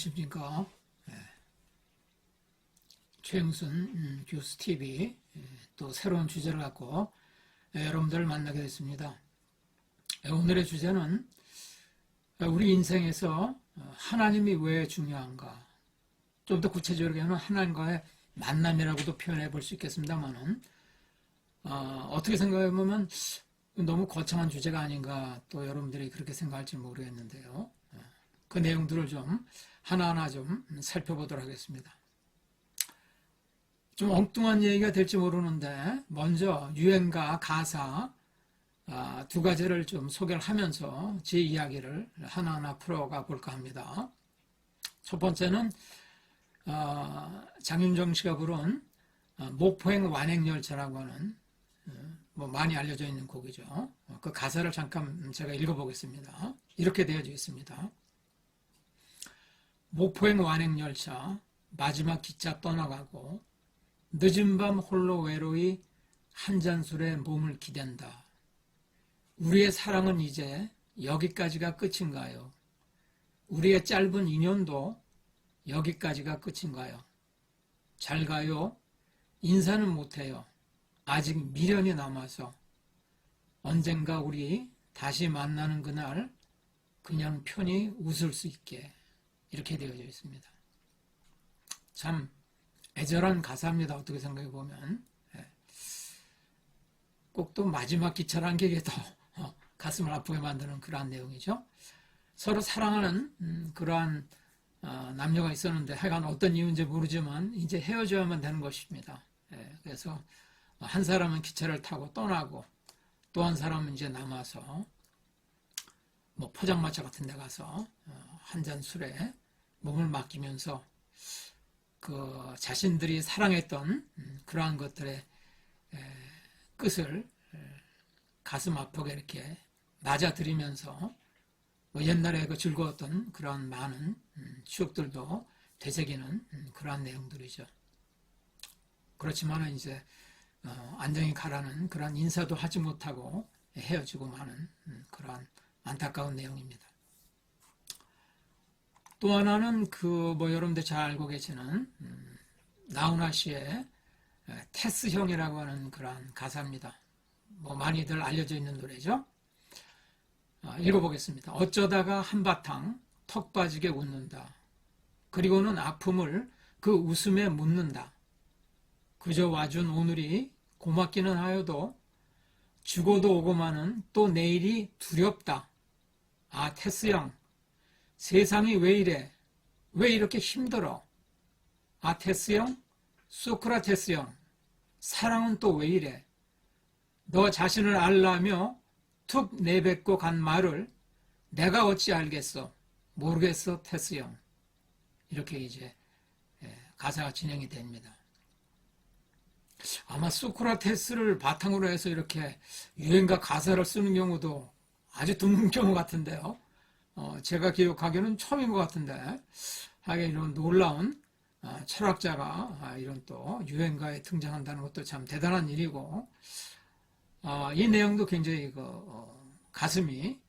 안녕하십니까. 예. 최영순 음, 교수 TV 예, 또 새로운 주제를 갖고 예, 여러분들을 만나게 됐습니다. 예, 오늘의 주제는 예, 우리 인생에서 어, 하나님이 왜 중요한가? 좀 더 구체적으로는 하나님과의 만남이라고도 표현해 볼 수 있겠습니다만은 어, 떻게 생각해 보면 너무 거창한 주제가 아닌가 또 여러분들이 그렇게 생각할지 모르겠는데요. 어, 그 내용들을 좀 하나하나 좀 살펴보도록 하겠습니다. 좀 엉뚱한 얘기가 될지 모르는데 먼저 유행과 가사 아, 두 가지를 좀 소개를 하면서 제 이야기를 하나하나 풀어가 볼까 합니다. 첫 번째는 어, 장윤정 씨가 부른 어, 목포행 완행열차라고 하는 어, 뭐 많이 알려져 있는 곡이죠. 어, 그 가사를 잠깐 제가 읽어보겠습니다. 이렇게 되어져 있습니다. 목포행 완행열차 마지막 기차 떠나가고 늦은 밤 홀로 외로이 한 잔 술에 몸을 기댄다. 우리의 사랑은 이제 여기까지가 끝인가요? 우리의 짧은 인연도 여기까지가 끝인가요? 잘 가요? 인사는 못해요. 아직 미련이 남아서 언젠가 우리 다시 만나는 그날 그냥 편히 웃을 수 있게 이렇게 되어져 있습니다. 참 애절한 가사입니다. 어떻게 생각해 보면 꼭 또 마지막 게더 가슴을 아프게 만드는 그러한 내용이죠. 서로 사랑하는 음, 그러한 어, 남녀가 있었는데 하여간 어떤 이유인지 모르지만 이제 헤어져야만 되는 것입니다. 예, 그래서 한 사람은 기차를 타고 떠나고 또 한 사람은 이제 남아서 뭐 포장마차 같은 데 가서 어, 한잔 술에 몸을 맡기면서 그 자신들이 사랑했던 음, 그러한 것들의 끝을 가슴 아프게 이렇게 맞아들이면서 뭐 옛날에 그 즐거웠던 그런 많은 음, 추억들도 되새기는 음, 그러한 내용들이죠. 그렇지만 이제 어, 안정이 가라는 그러한 인사도 하지 못하고 헤어지고 마는 그러한 안타까운 내용입니다. 또 하나는 그 뭐 여러분들 잘 알고 계시는 음, 나훈아 씨의 테스형이라고 하는 그러한 가사입니다. 뭐 많이들 알려져 있는 노래죠. 아, 읽어보겠습니다. 어쩌다가 한바탕 턱 빠지게 웃는다. 그리고는 아픔을 그 웃음에 묻는다. 그저 와준 오늘이 고맙기는 하여도 죽어도 오고마는 또 내일이 두렵다. 아, 테스 형. 세상이 왜 이래? 왜 이렇게 힘들어? 아, 테스 형? 소크라테스 형. 사랑은 또 왜 이래? 너 자신을 알라며 툭 내뱉고 간 말을 내가 어찌 알겠어? 모르겠어, 테스 형. 이렇게 이제 예, 가사가 진행이 됩니다. 아마 소크라테스를 바탕으로 해서 이렇게 유행가 가사를 쓰는 경우도 아주 드문 경우 같은데요. 어, 제가 기억하기에는 처음인 것 같은데, 하게 이런 놀라운 아, 철학자가 아, 이런 또 유행가에 등장한다는 것도 참 대단한 일이고, 어, 이 내용도 굉장히 그, 어, 가슴이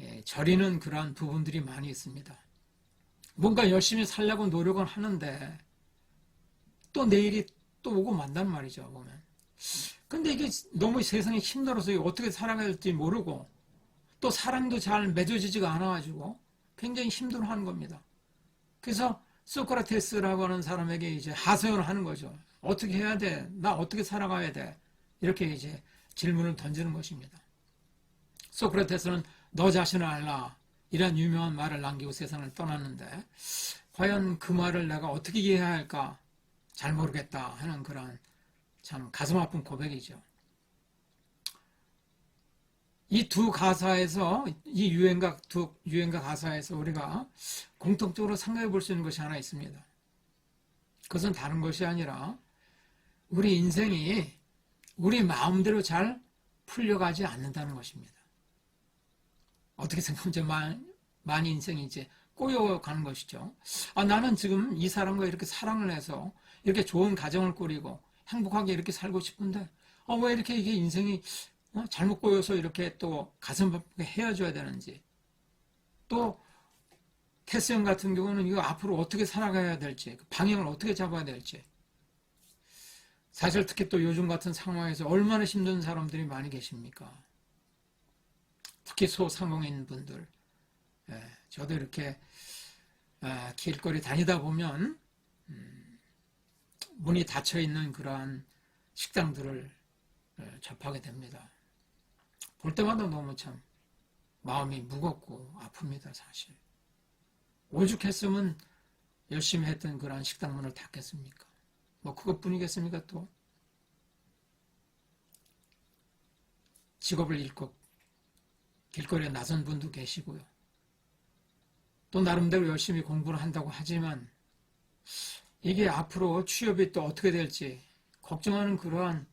예, 저리는 그러한 부분들이 많이 있습니다. 뭔가 열심히 살려고 노력은 하는데 또 내일이 또 오고 만단 말이죠, 보면. 근데 이게 너무 세상이 힘들어서 어떻게 살아가야 될지 모르고 또 사랑도 잘 맺어지지가 않아가지고 굉장히 힘들어하는 겁니다. 그래서 소크라테스라고 하는 사람에게 이제 하소연을 하는 거죠. 어떻게 해야 돼? 나 어떻게 살아가야 돼? 이렇게 이제 질문을 던지는 것입니다. 소크라테스는 너 자신을 알라 이런 유명한 말을 남기고 세상을 떠났는데 과연 그 말을 내가 어떻게 이해해야 할까 잘 모르겠다 하는 그런 참 가슴 아픈 고백이죠. 이 두 가사에서 이 유행가 두 유행가 가사에서 우리가 공통적으로 생각해 볼 수 있는 것이 하나 있습니다. 그것은 다른 것이 아니라 우리 인생이 우리 마음대로 잘 풀려가지 않는다는 것입니다. 어떻게 생각하면 이제 많이, 많이 인생이 이제 꼬여가는 것이죠. 아, 나는 지금 이 사람과 이렇게 사랑을 해서 이렇게 좋은 가정을 꾸리고 행복하게 이렇게 살고 싶은데, 아, 왜 이렇게 이게 인생이 어? 잘못 꼬여서 이렇게 또 가슴 아프게 헤어져야 되는지. 또, 캐스형 같은 경우는 이거 앞으로 어떻게 살아가야 될지, 그 방향을 어떻게 잡아야 될지. 사실 특히 또 요즘 같은 상황에서 얼마나 힘든 사람들이 많이 계십니까? 특히 소상공인 분들. 예, 저도 이렇게 아, 길거리 다니다 보면 음, 문이 닫혀 있는 그러한 식당들을 예, 접하게 됩니다. 볼 때마다 너무 참 마음이 무겁고 아픕니다, 사실. 오죽했으면 열심히 했던 그러한 식당 문을 닫겠습니까? 뭐 그것뿐이겠습니까 또? 직업을 잃고 길거리에 나선 분도 계시고요. 또 나름대로 열심히 공부를 한다고 하지만 이게 앞으로 취업이 또 어떻게 될지 걱정하는 그러한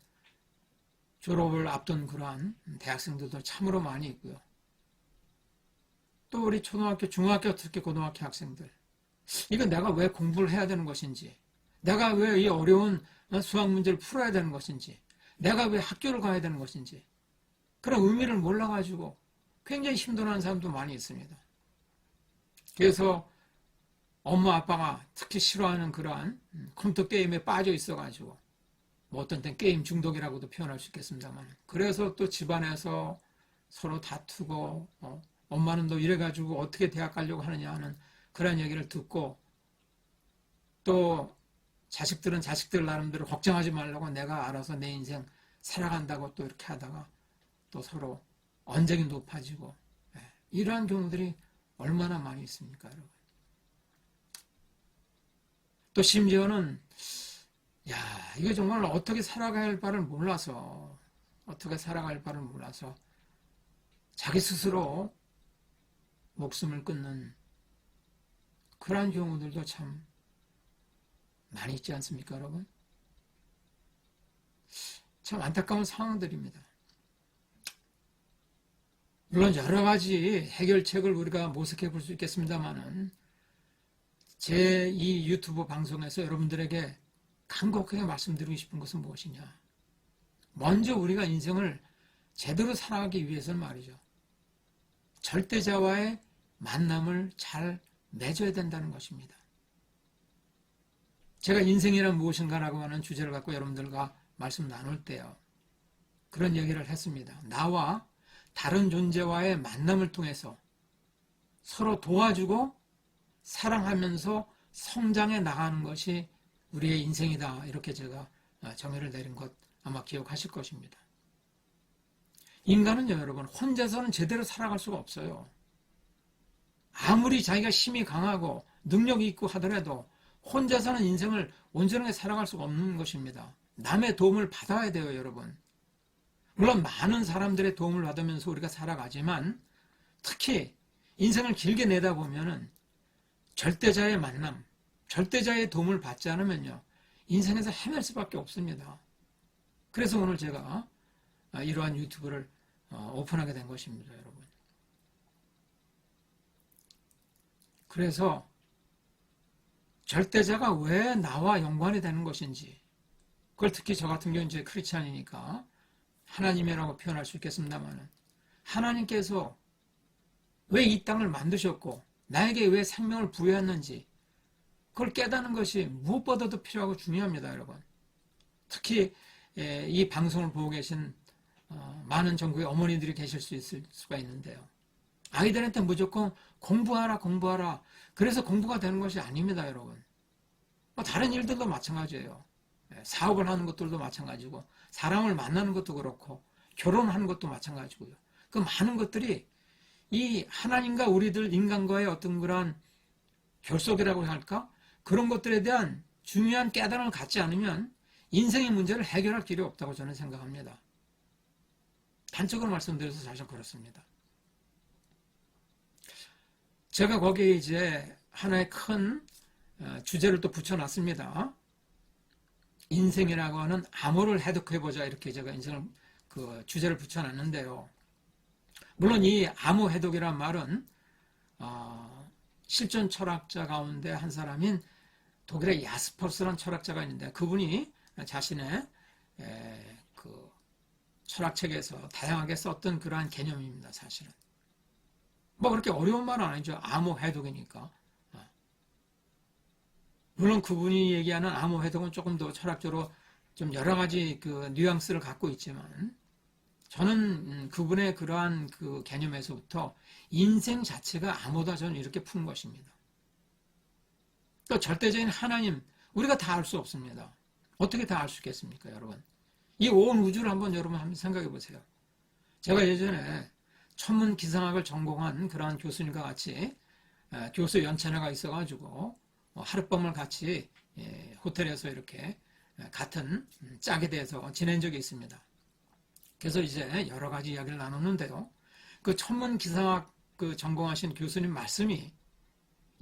졸업을 앞둔 그러한 대학생들도 참으로 많이 있고요. 또 우리 초등학교, 중학교, 특히 고등학교 학생들. 이거 내가 왜 공부를 해야 되는 것인지, 내가 왜 이 어려운 수학 문제를 풀어야 되는 것인지, 내가 왜 학교를 가야 되는 것인지, 그런 의미를 몰라가지고 굉장히 힘들어하는 사람도 많이 있습니다. 그래서 엄마 아빠가 특히 싫어하는 그러한 컴퓨터 게임에 빠져 있어가지고 뭐 어떤 땐 게임 중독이라고도 표현할 수 있겠습니다만 그래서 또 집안에서 서로 다투고 어, 엄마는 너 이래가지고 어떻게 대학 가려고 하느냐 하는 그런 얘기를 듣고 또 자식들은 자식들 나름대로 걱정하지 말라고 내가 알아서 내 인생 살아간다고 또 이렇게 하다가 또 서로 언쟁이 높아지고 예, 이러한 경우들이 얼마나 많이 있습니까, 여러분? 또 심지어는 야, 이게 정말 어떻게 할 바를 몰라서 어떻게 살아갈 바를 몰라서 자기 스스로 목숨을 끊는 그러한 경우들도 참 많이 있지 않습니까, 여러분? 참 안타까운 상황들입니다. 물론 여러 가지 해결책을 우리가 모색해 볼 수 있겠습니다만은 제 이 유튜브 방송에서 여러분들에게 간곡하게 말씀드리고 싶은 것은 무엇이냐? 먼저 우리가 인생을 제대로 살아가기 위해서는 말이죠. 절대자와의 만남을 잘 맺어야 된다는 것입니다. 제가 인생이란 무엇인가라고 하는 주제를 갖고 여러분들과 말씀 나눌 때요. 그런 얘기를 했습니다. 나와 다른 존재와의 만남을 통해서 서로 도와주고 사랑하면서 성장해 나가는 것이 우리의 인생이다. 이렇게 제가 정의를 내린 것 아마 기억하실 것입니다. 인간은요, 여러분, 혼자서는 제대로 살아갈 수가 없어요. 아무리 자기가 힘이 강하고 능력이 있고 하더라도 혼자서는 인생을 온전하게 살아갈 수가 없는 것입니다. 남의 도움을 받아야 돼요, 여러분. 물론 많은 사람들의 도움을 받으면서 우리가 살아가지만 특히 인생을 길게 내다 보면은 절대자의 만남, 절대자의 도움을 받지 않으면요. 인생에서 헤맬 수밖에 없습니다. 그래서 오늘 제가 이러한 유튜브를 어, 오픈하게 된 것입니다, 여러분. 그래서 절대자가 왜 나와 연관이 되는 것인지, 그걸 특히 저 같은 경우는 이제 크리스찬이니까 하나님이라고 표현할 수 있겠습니다만은 하나님께서 왜 이 땅을 만드셨고 나에게 왜 생명을 부여했는지 그걸 깨닫는 것이 무엇보다도 필요하고 중요합니다, 여러분. 특히 예, 이 방송을 보고 계신 어, 많은 전국의 어머니들이 계실 수 있을 수가 있는데요. 아이들한테 무조건 공부하라, 공부하라. 그래서 공부가 되는 것이 아닙니다, 여러분. 뭐 다른 일들도 마찬가지예요. 예, 사업을 하는 것들도 마찬가지고 사람을 만나는 것도 그렇고 결혼하는 것도 마찬가지고요. 그 많은 것들이 이 하나님과 우리들 인간과의 어떤 그런 결속이라고 할까? 그런 것들에 대한 중요한 깨달음을 갖지 않으면 인생의 문제를 해결할 길이 없다고 저는 생각합니다. 단적으로 말씀드려서 사실 그렇습니다. 제가 거기에 이제 하나의 큰 어, 주제를 또 붙여놨습니다. 인생이라고 하는 암호를 해독해보자 이렇게 제가 인생을 그 주제를 붙여놨는데요. 물론 이 암호 해독이란 말은 어, 실존 철학자 가운데 한 사람인 독일의 야스퍼스라는 철학자가 있는데 그분이 자신의 에, 그 철학책에서 다양하게 썼던 그러한 개념입니다. 사실은 뭐 그렇게 어려운 말은 아니죠. 암호 해독이니까 물론 그분이 얘기하는 암호 해석은 조금 더 철학적으로 좀 여러 가지 그 뉘앙스를 갖고 있지만 저는 음, 그분의 그러한 그 개념에서부터 인생 자체가 암호다 저는 이렇게 푸는 것입니다. 또 절대적인 하나님 우리가 다 알 수 없습니다. 어떻게 다 알 수 있겠습니까, 여러분? 이 온 우주를 한번 여러분 한번 생각해 보세요. 제가 예전에 천문 기상학을 전공한 그러한 교수님과 같이 에, 교수 연찬회가 있어가지고 어, 하룻밤을 같이 예, 호텔에서 이렇게 에, 같은 음, 짝에 대해서 지낸 적이 있습니다. 그래서 이제 여러 가지 이야기를 나눴는데요. 그 천문 기상학 그 전공하신 교수님 말씀이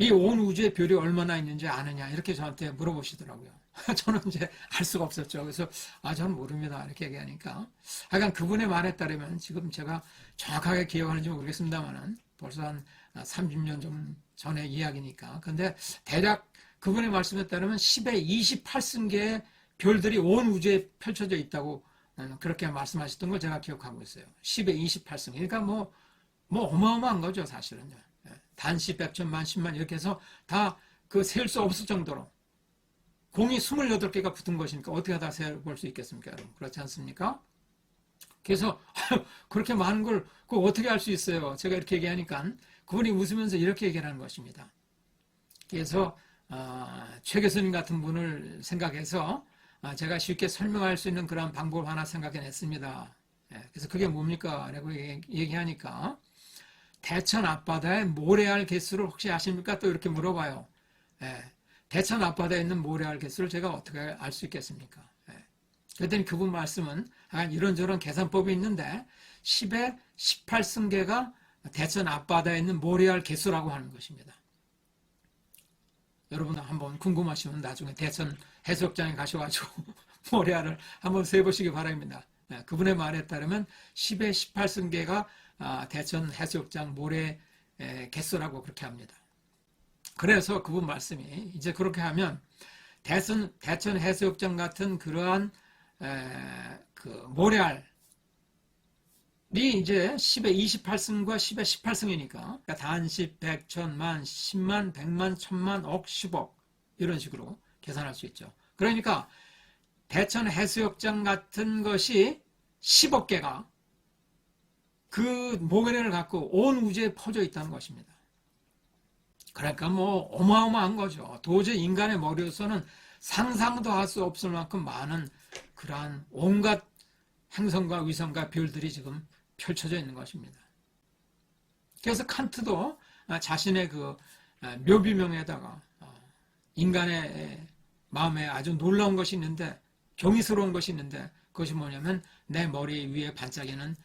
이 온 우주의 별이 얼마나 있는지 아느냐 이렇게 저한테 물어보시더라고요. 저는 이제 알 수가 없었죠. 그래서 아 저는 모릅니다 이렇게 얘기하니까 하여간 그분의 말에 따르면 지금 제가 정확하게 기억하는지 모르겠습니다만은 벌써 한 30년 좀 전의 이야기니까 근데 대략 그분의 말씀에 따르면 10의 28승계의 별들이 온 우주에 펼쳐져 있다고 음, 그렇게 말씀하셨던 걸 제가 기억하고 있어요. 10의 28승. 그러니까 뭐, 뭐 어마어마한 거죠, 사실은요. 예. 단시, 백천만, 십만 이렇게 해서 다그셀수 없을 정도로 공이 28개가 붙은 것이니까 어떻게 다 세볼 수 있겠습니까, 여러분? 그렇지 않습니까? 그래서 그렇게 많은 걸 그 어떻게 할 수 있어요? 제가 이렇게 얘기하니까 그분이 웃으면서 이렇게 얘기하는 것입니다. 그래서 어, 최 교수님 같은 분을 생각해서 아, 제가 쉽게 설명할 수 있는 그런 방법을 하나 생각해냈습니다. 예, 그래서 그게 뭡니까? 라고 얘기하니까 대천 앞바다의 모래알 개수를 혹시 아십니까? 또 이렇게 물어봐요. 예, 대천 앞바다에 있는 모래알 개수를 제가 어떻게 알 수 있겠습니까? 예, 그랬더니 그분 말씀은 아, 이런저런 계산법이 있는데 10에 18승계가 대천 앞바다에 있는 모래알 개수라고 하는 것입니다. 여러분 한번 궁금하시면 나중에 대천 해수욕장에 가셔가지고 모래알을 한번 세보시기 바랍니다. 네, 그분의 말에 따르면 10의 18승계가 아, 대천 해수욕장 모래 개수라고 그렇게 합니다. 그래서 그분 말씀이 이제 그렇게 하면 대천, 대천 해수욕장 같은 그러한 그 모래알 이 이제 10의 28승과 10의 18승이니까 그러니까 단십, 백, 천만, 십만, 백만, 천만, 억, 십억 이런 식으로 계산할 수 있죠. 그러니까 대천 해수욕장 같은 것이 10억 개가 그 모래를 갖고 온 우주에 퍼져 있다는 것입니다. 그러니까 뭐 어마어마한 거죠. 도저히 인간의 머리로서는 상상도 할 수 없을 만큼 많은 그러한 온갖 행성과 위성과 별들이 지금 펼쳐져 있는 것입니다. 그래서 칸트도 자신의 그 묘비명에다가 인간의 마음에 아주 놀라운 것이 있는데 경이스러운 것이 있는데 그것이 뭐냐면 내 머리 위에 반짝이는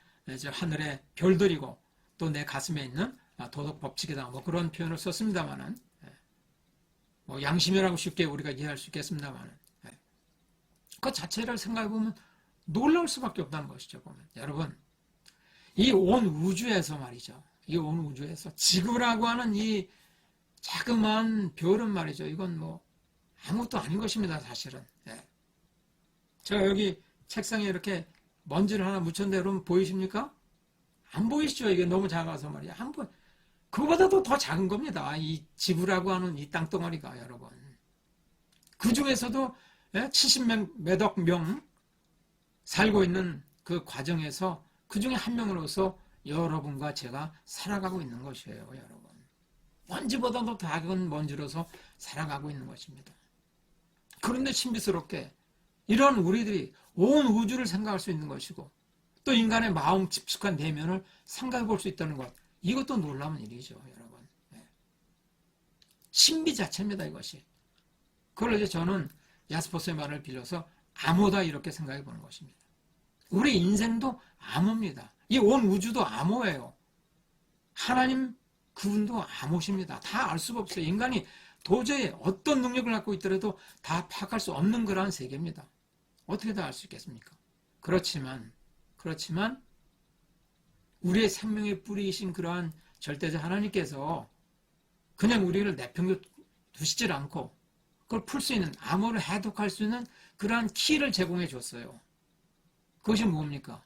하늘의 별들이고 또 내 가슴에 있는 도덕 법칙이다. 뭐 그런 표현을 썼습니다만은 예. 뭐 양심이라고 쉽게 우리가 이해할 수 있겠습니다만은 예. 그 자체를 생각해 보면 놀라울 수밖에 없다는 것이죠 보면. 여러분 이 온 우주에서 말이죠. 이 온 우주에서 지구라고 하는 이 자그마한 별은 말이죠. 이건 뭐 아무것도 아닌 것입니다, 사실은. 예. 제가 여기 책상에 이렇게 먼지를 하나 묻혔는데 여러분 보이십니까? 안 보이시죠? 이게 너무 작아서 말이야. 한 번, 그보다도 더 작은 겁니다. 이 지구라고 하는 이 땅덩어리가 여러분. 그 중에서도 70몇 예? 억명 살고 있는 그 과정에서 그 중에 한 명으로서 여러분과 제가 살아가고 있는 것이에요, 여러분. 먼지보다도 작은 먼지로서 살아가고 있는 것입니다. 그런데 신비스럽게 이런 우리들이 온 우주를 생각할 수 있는 것이고 또 인간의 마음 깊숙한 내면을 생각해 볼 수 있다는 것. 이것도 놀라운 일이죠 여러분. 네. 신비 자체입니다 이것이. 그걸 이제 저는 야스포스의 말을 빌려서 암호다 이렇게 생각해 보는 것입니다. 우리 인생도 암호입니다. 이 온 우주도 암호예요. 하나님 그분도 암호십니다. 다 알 수가 없어요. 인간이 도저히 어떤 능력을 갖고 있더라도 다 파악할 수 없는 그러한 세계입니다. 어떻게 다 알 수 있겠습니까? 그렇지만, 그렇지만, 우리의 생명의 뿌리이신 그러한 절대자 하나님께서 그냥 우리를 내팽겨 두시질 않고 그걸 풀 수 있는, 암호를 해독할 수 있는 그러한 키를 제공해 줬어요. 그것이 뭡니까?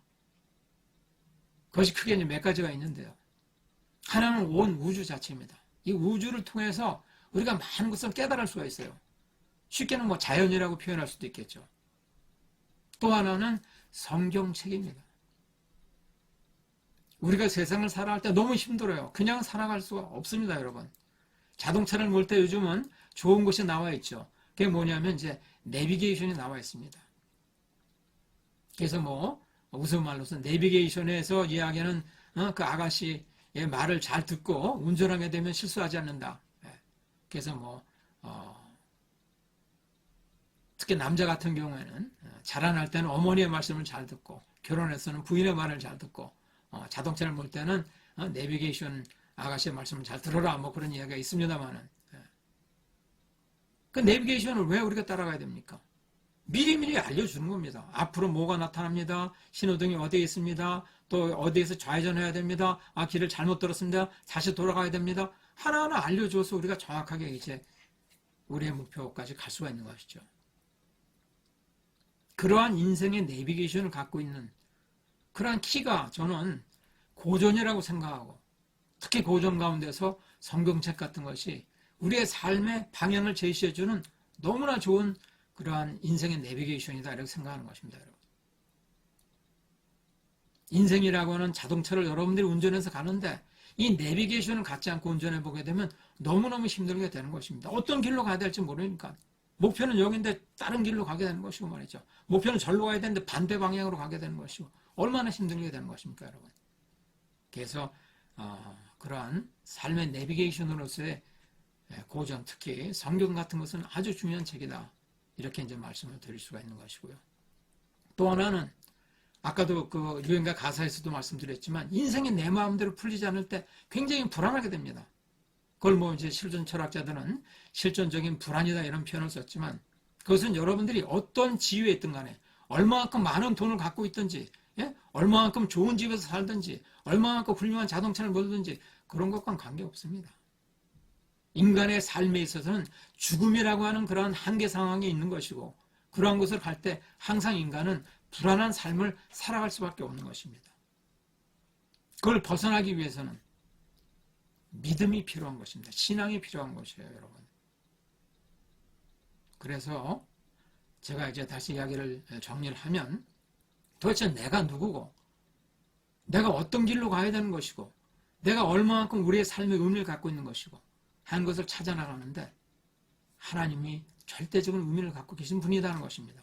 그것이 크게 몇 가지가 있는데요. 하나는 온 우주 자체입니다. 이 우주를 통해서 우리가 많은 것을 깨달을 수가 있어요. 쉽게는 뭐 자연이라고 표현할 수도 있겠죠. 또 하나는 성경책입니다. 우리가 세상을 살아갈 때 너무 힘들어요. 그냥 살아갈 수가 없습니다, 여러분. 자동차를 몰 때 요즘은 좋은 곳이 나와 있죠. 그게 뭐냐면 이제 내비게이션이 나와 있습니다. 그래서 뭐 우스말로서 내비게이션에서 이야기하는 어, 그 아가씨의 말을 잘 듣고 운전하게 되면 실수하지 않는다. 예. 그래서 뭐 어, 특히 남자 같은 경우에는 어, 자라날 때는 어머니의 말씀을 잘 듣고 결혼해서는 부인의 말을 잘 듣고 어, 자동차를 몰 때는 어, 내비게이션 아가씨의 말씀을 잘 들어라 뭐 그런 이야기가 있습니다만은 예. 그 내비게이션을 왜 우리가 따라가야 됩니까? 미리미리 알려주는 겁니다. 앞으로 뭐가 나타납니다. 신호등이 어디에 있습니다. 또 어디에서 좌회전해야 됩니다. 아 길을 잘못 들었습니다. 다시 돌아가야 됩니다. 하나하나 알려줘서 우리가 정확하게 이제 우리의 목표까지 갈 수가 있는 것이죠. 그러한 인생의 내비게이션을 갖고 있는 그러한 키가 저는 고전이라고 생각하고 특히 고전 가운데서 성경책 같은 것이 우리의 삶의 방향을 제시해주는 너무나 좋은 그러한 인생의 내비게이션이다 이렇게 생각하는 것입니다, 여러분. 인생이라고 하는 자동차를 여러분들이 운전해서 가는데 이 내비게이션을 갖지 않고 운전해 보게 되면 너무너무 힘들게 되는 것입니다. 어떤 길로 가야 될지 모르니까. 목표는 여기인데 다른 길로 가게 되는 것이고 말이죠. 목표는 절로 가야 되는데 반대 방향으로 가게 되는 것이고 얼마나 힘들게 되는 것입니까, 여러분. 그래서 어, 그러한 삶의 내비게이션으로서의 고전, 특히 성경 같은 것은 아주 중요한 책이다. 이렇게 이제 말씀을 드릴 수가 있는 것이고요. 또 하나는 아까도 그 유행가 가사에서도 말씀드렸지만 인생이 내 마음대로 풀리지 않을 때 굉장히 불안하게 됩니다. 그걸 뭐 이제 실존 철학자들은 실존적인 불안이다 이런 표현을 썼지만 그것은 여러분들이 어떤 지위에 있든 간에 얼마만큼 많은 돈을 갖고 있든지 예? 얼마만큼 좋은 집에서 살든지 얼마만큼 훌륭한 자동차를 몰든지 그런 것과는 관계없습니다. 인간의 삶에 있어서는 죽음이라고 하는 그러한 한계 상황이 있는 것이고 그러한 것을 갈 때 항상 인간은 불안한 삶을 살아갈 수밖에 없는 것입니다. 그걸 벗어나기 위해서는 믿음이 필요한 것입니다. 신앙이 필요한 것이에요, 여러분. 그래서 제가 이제 다시 이야기를 정리를 하면 도대체 내가 누구고 내가 어떤 길로 가야 되는 것이고 내가 얼마만큼 우리의 삶의 의미를 갖고 있는 것이고 하는 것을 찾아 나가는데 하나님이 절대적인 의미를 갖고 계신 분이라는 것입니다.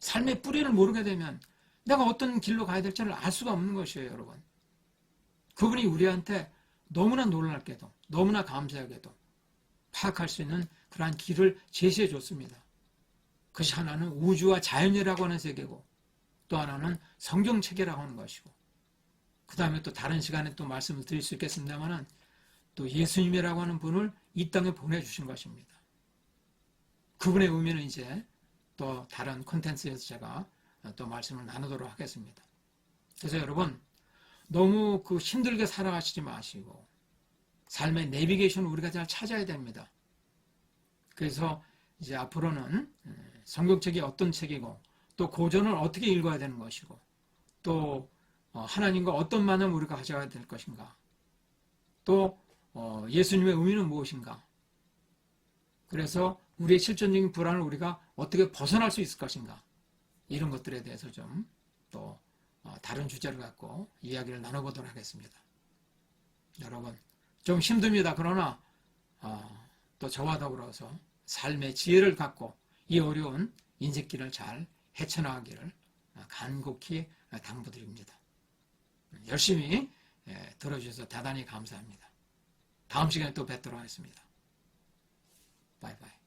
삶의 뿌리를 모르게 되면 내가 어떤 길로 가야 될지를 알 수가 없는 것이에요, 여러분. 그분이 우리한테 너무나 놀랍게도, 너무나 감사하게도 파악할 수 있는 그러한 길을 제시해 줬습니다. 그것이 하나는 우주와 자연이라고 하는 세계고, 또 하나는 성경체계라고 하는 것이고, 그 다음에 또 다른 시간에 또 말씀을 드릴 수 있겠습니다만은, 또 예수님이라고 하는 분을 이 땅에 보내주신 것입니다. 그분의 의미는 이제 또 다른 콘텐츠에서 제가 또 말씀을 나누도록 하겠습니다. 그래서 여러분, 너무 그 힘들게 살아가시지 마시고, 삶의 내비게이션을 우리가 잘 찾아야 됩니다. 그래서 이제 앞으로는 성경책이 어떤 책이고, 또 고전을 어떻게 읽어야 되는 것이고, 또 어, 하나님과 어떤 만남 우리가 가져야 될 것인가, 또 어, 예수님의 의미는 무엇인가, 그래서 우리의 실존적인 불안을 우리가 어떻게 벗어날 수 있을 것인가 이런 것들에 대해서 어, 다른 주제를 갖고 이야기를 나눠보도록 하겠습니다. 여러분 좀 힘듭니다. 그러나 어, 또 저와 더불어서 삶의 지혜를 갖고 이 어려운 인생길을 잘 헤쳐나가기를 간곡히 당부드립니다. 열심히 예, 들어주셔서 대단히 감사합니다. 다음 시간에 또 뵙도록 하겠습니다. Bye.